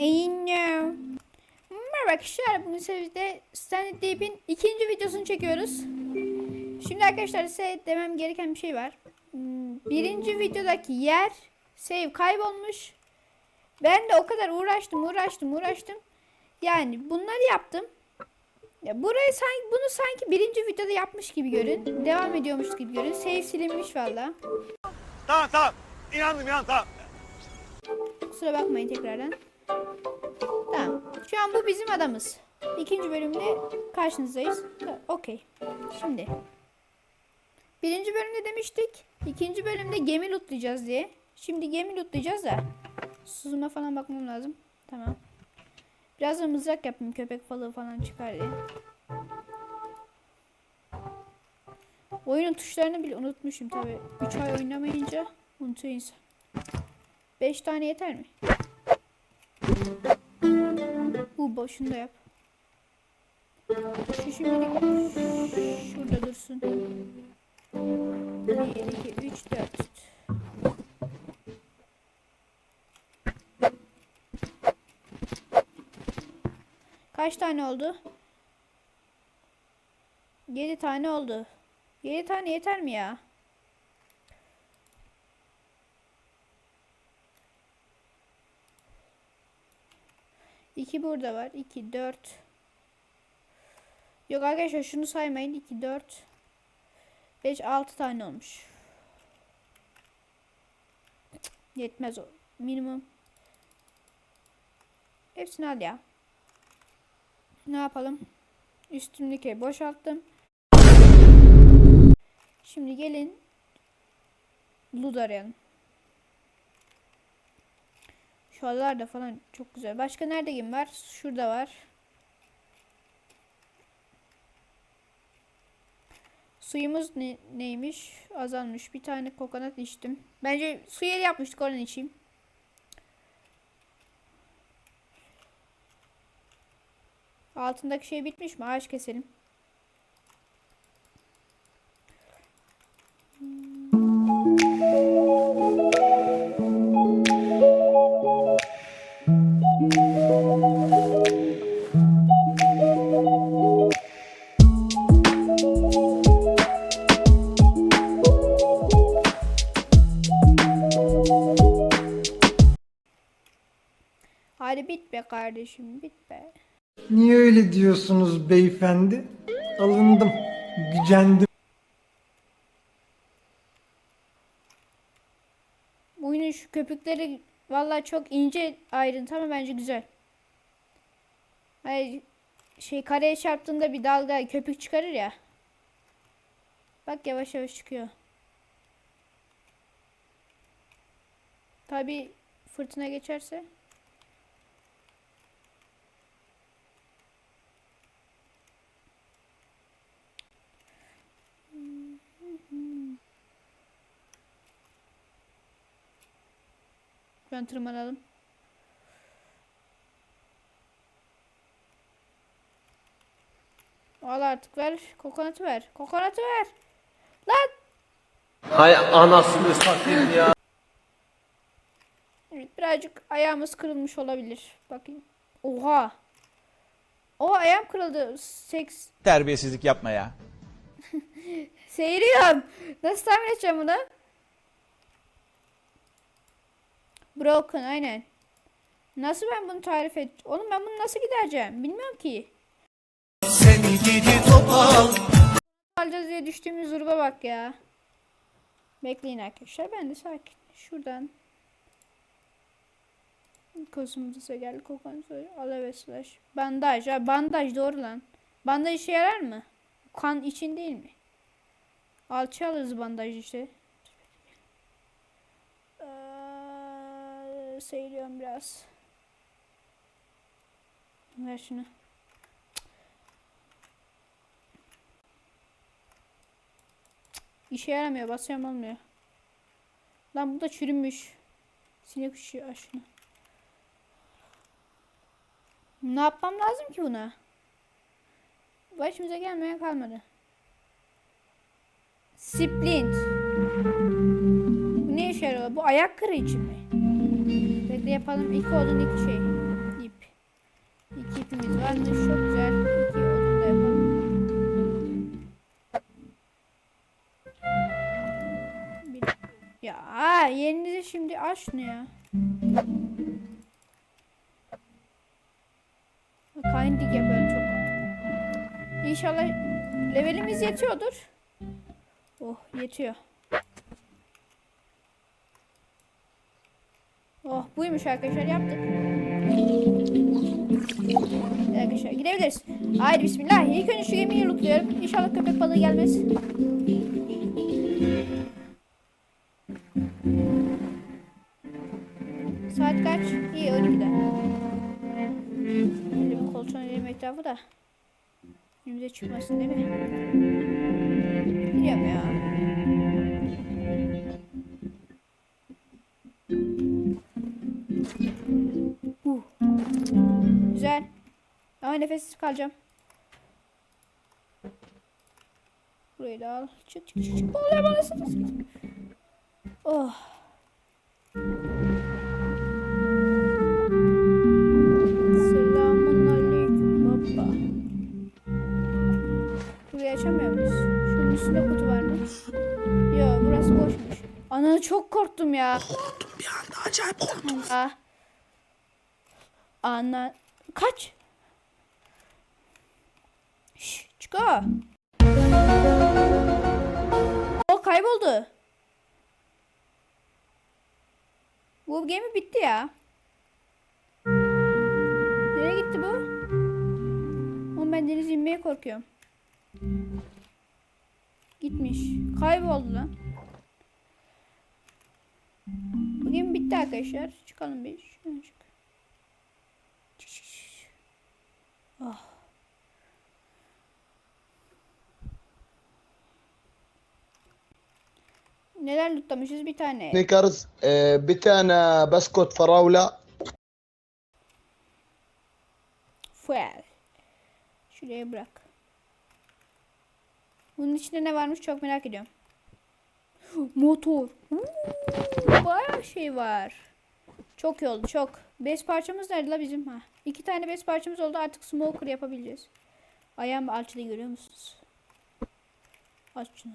Eyno. Merhaba arkadaşlar. Bugün sizde Stanley Deep'in ikinci videosunu çekiyoruz. Şimdi arkadaşlar size demem gereken bir şey var. Hmm, Birinci videodaki yer save kaybolmuş. Ben de o kadar uğraştım uğraştım uğraştım. Yani bunları yaptım. Ya burayı sanki bunu sanki birinci videoda yapmış gibi görün. Devam ediyormuş gibi görün. Save silinmiş valla. Tamam tamam. İnandım inandım tamam. Kusura bakmayın tekrardan. Tamam. Şu an bu bizim adamız. İkinci bölümde karşınızdayız. Okey. Şimdi. Birinci bölümde demiştik. ikinci bölümde gemi lootlayacağız diye. Şimdi gemi lootlayacağız da. Suzuma falan bakmam lazım. Tamam. Biraz da mızrak yapayım. Köpek balığı falan çıkar diye. Oyunun tuşlarını bile unutmuşum tabi. 3 ay oynamayınca unutuyor insan. 5 tane yeter mi? Bu boşunda yap. Şu şimdilik şurada dursun. 1, 2, 3, 4. Kaç tane oldu? 7 tane oldu. 7 tane yeter mi ya? İki burada var. 2, 4. Yok arkadaşlar şunu saymayın. 2, 4. 5, 6 tane olmuş. Yetmez o. Minimum. Hepsini al ya. Ne yapalım? Üstümdeki boşalttım. Şimdi gelin. Loot arayalım. Şu adalarda falan çok güzel. Başka nerede gemi var? Şurada var. Suyumuz ne, neymiş? Azalmış. Bir tane kokonat içtim. Bence su yeri yapmıştık oradan içeyim. Altındaki şey bitmiş mi? Ağaç keselim. Hadi kardeşim bit be. Niye öyle diyorsunuz beyefendi? Alındım, gücendim. Oyunun şu köpükleri vallahi çok ince ayrıntı ama bence güzel. Hayır, şey kareye çarptığında bir dalga köpük çıkarır ya. Bak yavaş yavaş çıkıyor. Tabi fırtına geçerse. Ben tırmanalım. Al artık ver. Kokonatı ver. Kokonatı ver. Lan. Hay anasını satayım ya. Evet birazcık ayağımız kırılmış olabilir. Bakayım. Oha. O ayağım kırıldı. Seks. Terbiyesizlik yapma ya. Seyiriyorum. Nasıl tahmin edeceğim bunu? Broken aynen. Nasıl ben bunu tarif et? Oğlum ben bunu nasıl gidereceğim? Bilmiyorum ki. Seni gidi topal. alacağız diye düştüğümüz duruma bak ya. Bekleyin arkadaşlar. Ben de sakin. Şuradan. Kosumuza geldi. Kokan Aleve slash. Bandaj. Ha, bandaj doğru lan. Bandaj işe yarar mı? Kan için değil mi? Alçı alırız bandaj işte. Ee, seyiriyorum biraz. Ver şunu. İşe yaramıyor. Basıyorum olmuyor. Lan bu da çürümüş. Sinek üşüyor Al şunu. Ne yapmam lazım ki buna? Başımıza gelmeye kalmadı. Splint. Bu ne işe yarıyor? Bu ayak kırı için şekilde yapalım. İki odun iki şey. İp. İki ipimiz var. ne Çok güzel. İki odun da yapalım. Bir. Ya yerinizi şimdi aç ne ya? Kindik ya böyle çok. İnşallah levelimiz yetiyordur. Oh yetiyor. Oh buymuş arkadaşlar yaptık. Arkadaşlar gidebiliriz. Haydi bismillah. İlk önce şu gemiyi lootluyorum. İnşallah köpek balığı gelmez. Saat kaç? İyi 12'de. Böyle bir koltuğun elim etrafı da. Önümüze çıkmasın değil mi? Biliyorum ya. Güzel. Ama nefessiz kalacağım. Burayı da al. Çık çık çık çık. Oluyor bana sıkı. Oh. Selamun aleyküm baba. Burayı açamıyor muyuz? Şunun üstünde kutu var mı? Yok burası boşmuş. Ana çok korktum ya. Korktum bir anda acayip korktum. Aa. Ana. Kaç. Şş, çık o. Kayboldu. Bu gemi bitti ya. Nereye gitti bu? Oğlum ben denize inmeye korkuyorum. Gitmiş. Kayboldu lan. Bu gemi bitti arkadaşlar. Çıkalım bir. Şuradan çık. Çık, çık, çık. Oh. Neler lootlamışız bir tane. Snickers, e, bir tane baskot faravla. Fuel. Şuraya bırak. Bunun içinde ne varmış çok merak ediyorum. Motor. Hmm, bayağı şey var. Çok iyi oldu çok. Bez parçamız nerede la bizim? Ha. İki tane bez parçamız oldu artık smoker yapabileceğiz. Ayağım alçıda görüyor musunuz? Aç şunu.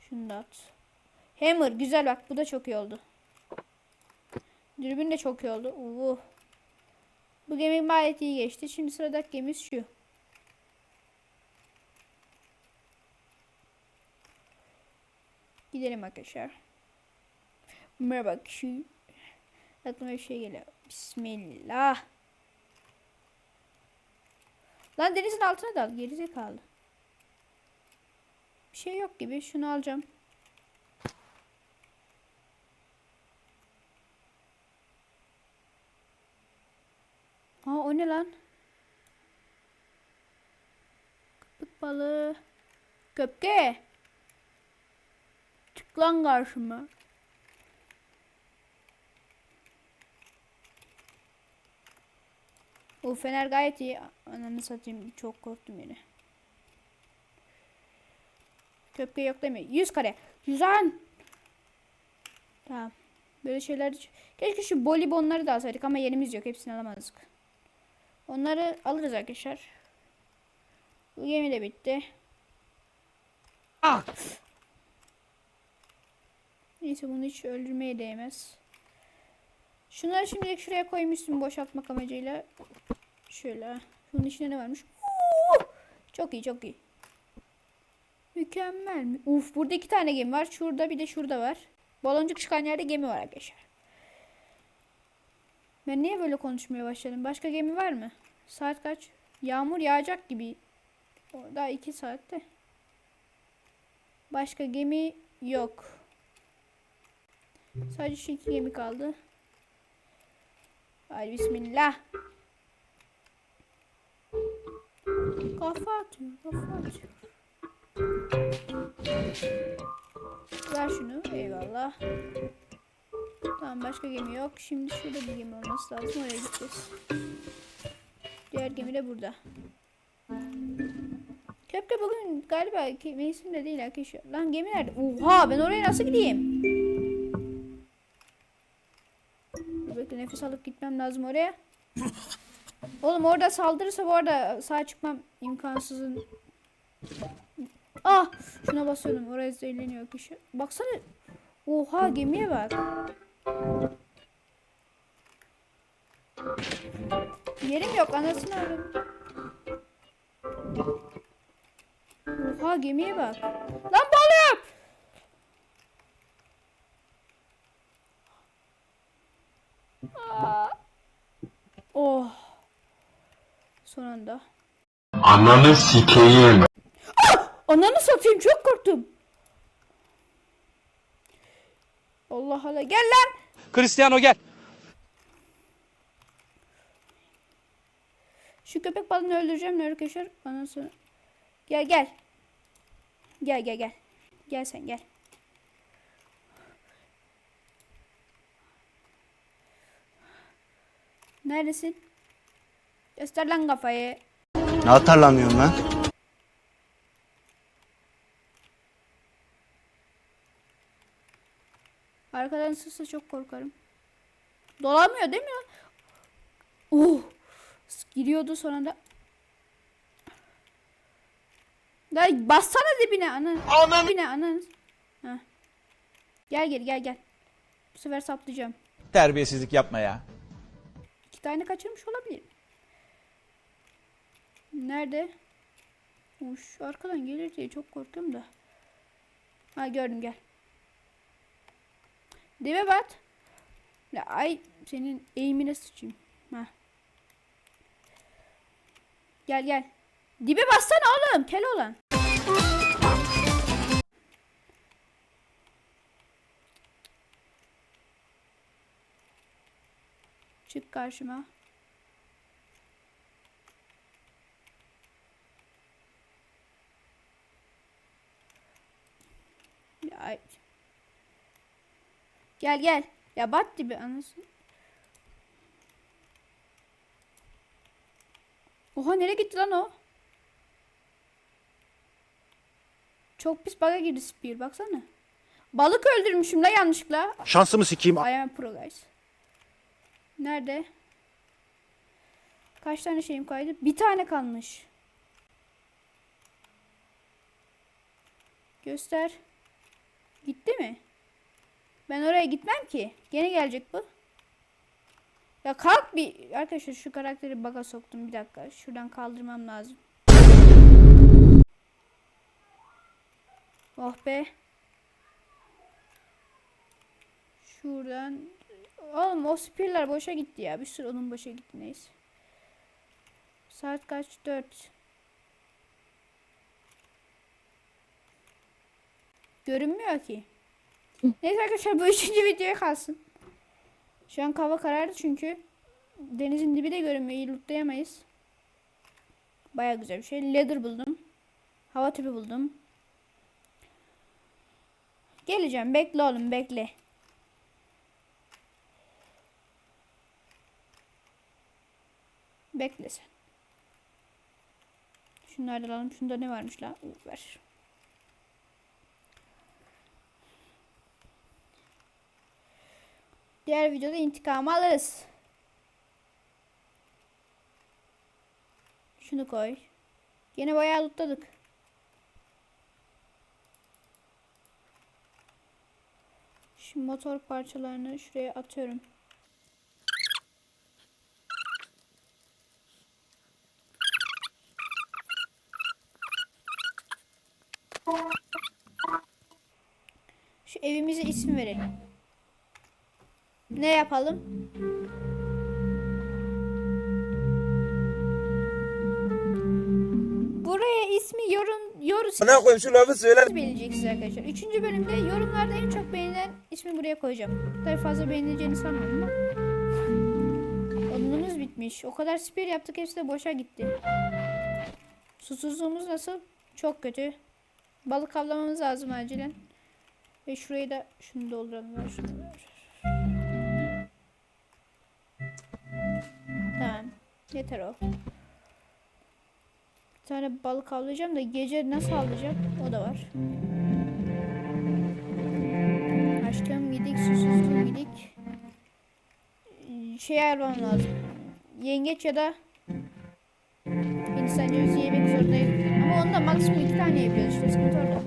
Şunu da at. Hammer güzel bak bu da çok iyi oldu. Dürbün de çok iyi oldu. Uh. Bu gemi gayet iyi geçti. Şimdi sıradaki gemimiz şu. Gidelim arkadaşlar. Merhaba şu. Aklıma bir şey geliyor. Bismillah. Lan denizin altına dal. Gerizekalı. Bir şey yok gibi. Şunu alacağım. Aa o ne lan? Köpek balığı. Köpke. Çık lan karşıma. O fener gayet iyi. Ananı satayım çok korktum yine. Köpke yok demiyor. 100 kare. Güzel. Tamam. Böyle şeyler Keşke şu bolibonları da alsaydık ama yerimiz yok. Hepsini alamazdık. Onları alırız arkadaşlar. Bu gemi de bitti. Ah! Neyse bunu hiç öldürmeye değmez. Şunları şimdilik şuraya koymuştum boşaltmak amacıyla. Şöyle. Bunun içinde ne varmış? Oo! Çok iyi çok iyi. Mükemmel mi? Uf burada iki tane gemi var. Şurada bir de şurada var. Baloncuk çıkan yerde gemi var arkadaşlar. Ben niye böyle konuşmaya başladım? Başka gemi var mı? Saat kaç? Yağmur yağacak gibi. Daha iki saatte. Başka gemi yok. Sadece şu iki gemi kaldı. Hadi bismillah. Kafa atıyor, kafa atıyor. Ver şunu, eyvallah. Tamam başka gemi yok. Şimdi şurada bir gemi olması lazım. Oraya gideceğiz. Diğer gemi de burada. Köpke bugün galiba mevsimde değil arkadaşlar. Lan gemi nerede? Oha ben oraya nasıl gideyim? Bekle nefes alıp gitmem lazım oraya. Oğlum orada saldırırsa bu arada sağ çıkmam imkansızın. Ah! Şuna basıyordum. Oraya zehirleniyor kişi. Baksana. Oha gemiye bak. Yerim yok anasını alırım. Oha gemiye bak. Lan balık! Aa. Oh. Son anda. Ananı sikeyim. Ananı satayım çok korktum. Allah Allah gel lan. Cristiano gel. Şu köpek balığını öldüreceğim arkadaşlar. Ondan sonra gel gel. Gel gel gel. Gel sen gel. Neredesin? Göster lan kafayı. Ne hatırlamıyorum lan? Arkadan sızsa çok korkarım. Dolamıyor değil mi? lan? Oh! Giriyordu son anda. Ya bassana dibine anan. Anan. Dibine anan. Heh. Gel gel gel gel. Bu sefer saplayacağım. Terbiyesizlik yapma ya. İki tane kaçırmış olabilirim. Nerede? Şu arkadan gelir diye çok korkuyorum da. Ha gördüm gel. Dibe bat. Ya ay senin eğimine sıçayım. Ha. Gel gel. Dibe bassana oğlum kel olan. Çık karşıma. Ay. Gel gel. Ya bat dibi anasını. Oha nereye gitti lan o? Çok pis baga girdi Spear baksana. Balık öldürmüşüm la yanlışlıkla. Şansımı sikeyim. I am pro guys. Nerede? Kaç tane şeyim kaydı? Bir tane kalmış. Göster. Gitti mi? Ben oraya gitmem ki. Gene gelecek bu. Ya kalk bir. Arkadaşlar şu karakteri baga soktum. Bir dakika. Şuradan kaldırmam lazım. Oh be. Şuradan. Oğlum o spirler boşa gitti ya. Bir sürü onun boşa gitti neyse. Saat kaç? 4. Görünmüyor ki. Neyse arkadaşlar bu üçüncü videoya kalsın. Şu an hava karardı çünkü. Denizin dibi de görünmüyor. İyi lootlayamayız. Baya güzel bir şey. Leather buldum. Hava tüpü buldum. Geleceğim. Bekle oğlum bekle. Bekle sen. Şunları alalım. Şunda ne varmış la? Ver. Diğer videoda intikamı alırız. Şunu koy. Yine bayağı lootladık. Şu motor parçalarını şuraya atıyorum. Şu evimize isim verelim. Ne yapalım? Buraya ismi yorum yorum Ne koyayım şu lafı söyle. belirleyeceksiniz arkadaşlar. Üçüncü bölümde yorumlarda en çok beğenilen ismi buraya koyacağım. Tabii fazla beğenileceğini sanmıyorum ama. Odunumuz bitmiş. O kadar spir yaptık hepsi de boşa gitti. Susuzluğumuz nasıl? Çok kötü. Balık avlamamız lazım acilen. Ve şurayı da şunu dolduralım. Şunu ver. Yeter o. Bir tane balık avlayacağım da gece nasıl avlayacağım o da var. Açtım gidik susuzluğum gidik. Şey ayarlamam lazım. Yengeç ya da Hindistan cevizi yemek zorundayım. Ama onda maksimum iki tane yapıyoruz işte sıkıntı orada.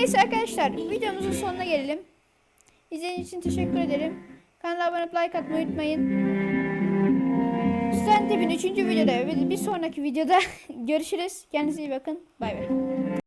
Neyse arkadaşlar videomuzun sonuna gelelim. İzlediğiniz için teşekkür ederim. Kanala abone olup like atmayı unutmayın. Stand Tip'in 3. videoda ve bir sonraki videoda görüşürüz. Kendinize iyi bakın. Bay bay.